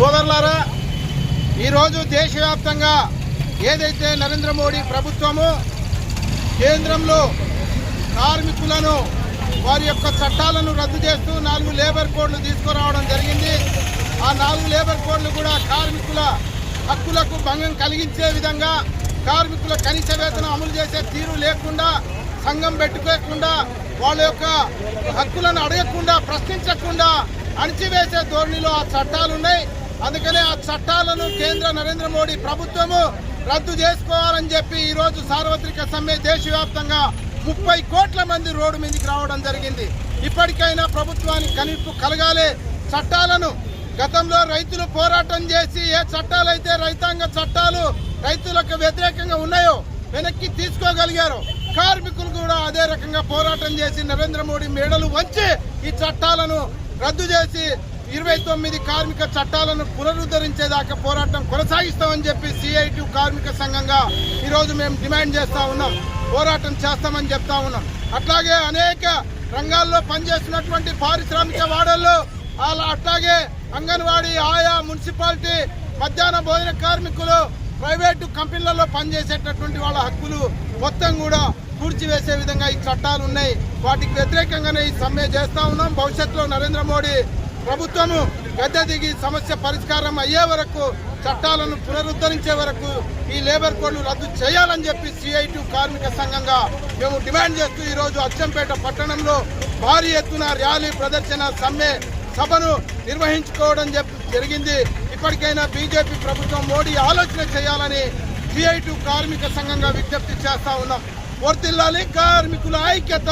సోదరులారా ఈరోజు దేశవ్యాప్తంగా ఏదైతే నరేంద్ర మోడీ ప్రభుత్వము కేంద్రంలో కార్మికులను వారి యొక్క చట్టాలను రద్దు చేస్తూ నాలుగు లేబర్ కోడ్లు తీసుకురావడం జరిగింది. ఆ నాలుగు లేబర్ కోడ్లు కూడా కార్మికుల హక్కులకు భంగం కలిగించే విధంగా కార్మికుల కనీస వేతనం అమలు చేసే తీరు లేకుండా సంఘం పెట్టుకోకుండా వాళ్ళ యొక్క హక్కులను అడగకుండా ప్రశ్నించకుండా అణిచివేసే ధోరణిలో ఆ చట్టాలు ఉన్నాయి అందుకనే ఆ చట్టాలను కేంద్ర నరేంద్ర మోడీ ప్రభుత్వము రద్దు చేసుకోవాలని చెప్పి ఈరోజు సార్వత్రిక సమ్మె దేశవ్యాప్తంగా ముప్పై కోట్ల మంది రోడ్డు మీదకి రావడం జరిగింది. ఇప్పటికైనా ప్రభుత్వానికి కనిపు కలగాలి. చట్టాలను గతంలో రైతులు పోరాటం చేసి ఏ చట్టాలైతే రైతాంగ చట్టాలు రైతులకు వ్యతిరేకంగా ఉన్నాయో వెనక్కి తీసుకోగలిగారు కార్మికులు కూడా అదే రకంగా పోరాటం చేసి నరేంద్ర మోడీ మేడలు వంచి ఈ చట్టాలను రద్దు చేసి ఇరవై తొమ్మిది కార్మిక చట్టాలను పునరుద్ధరించేదాకా పోరాటం కొనసాగిస్తామని చెప్పి సిఐటి కార్మిక సంఘంగా ఈరోజు మేము డిమాండ్ చేస్తా ఉన్నాం. పోరాటం చేస్తామని చెప్తా ఉన్నాం. అట్లాగే అనేక రంగాల్లో పనిచేస్తున్నటువంటి పారిశ్రామిక వాడల్లో అలా అట్లాగే అంగన్వాడీ ఆయా మున్సిపాలిటీ మధ్యాహ్న భోజన కార్మికులు ప్రైవేటు కంపెనీలలో పనిచేసేటటువంటి వాళ్ళ హక్కులు మొత్తం కూడా కూర్చివేసే విధంగా ఈ చట్టాలు ఉన్నాయి. వాటికి వ్యతిరేకంగానే ఈ సమ్మె చేస్తా ఉన్నాం. భవిష్యత్తులో నరేంద్ర మోడీ ప్రభుత్వము గద్దె దిగి సమస్య పరిష్కారం అయ్యే వరకు చట్టాలను పునరుద్ధరించే వరకు ఈ లేబర్ కోడ్లు రద్దు చేయాలని చెప్పి సిఐటి కార్మిక సంఘంగా మేము డిమాండ్ చేస్తూ ఈరోజు అచ్చంపేట పట్టణంలో భారీ ఎత్తున ర్యాలీ ప్రదర్శన సమ్మె సభను నిర్వహించుకోవడం చెప్పి జరిగింది. ఇప్పటికైనా బీజేపీ ప్రభుత్వం మోడీ ఆలోచన చేయాలని సిఐటి కార్మిక సంఘంగా విజ్ఞప్తి చేస్తా ఉన్నాం. వర్తిల్లాలి కార్మికుల ఐక్యత!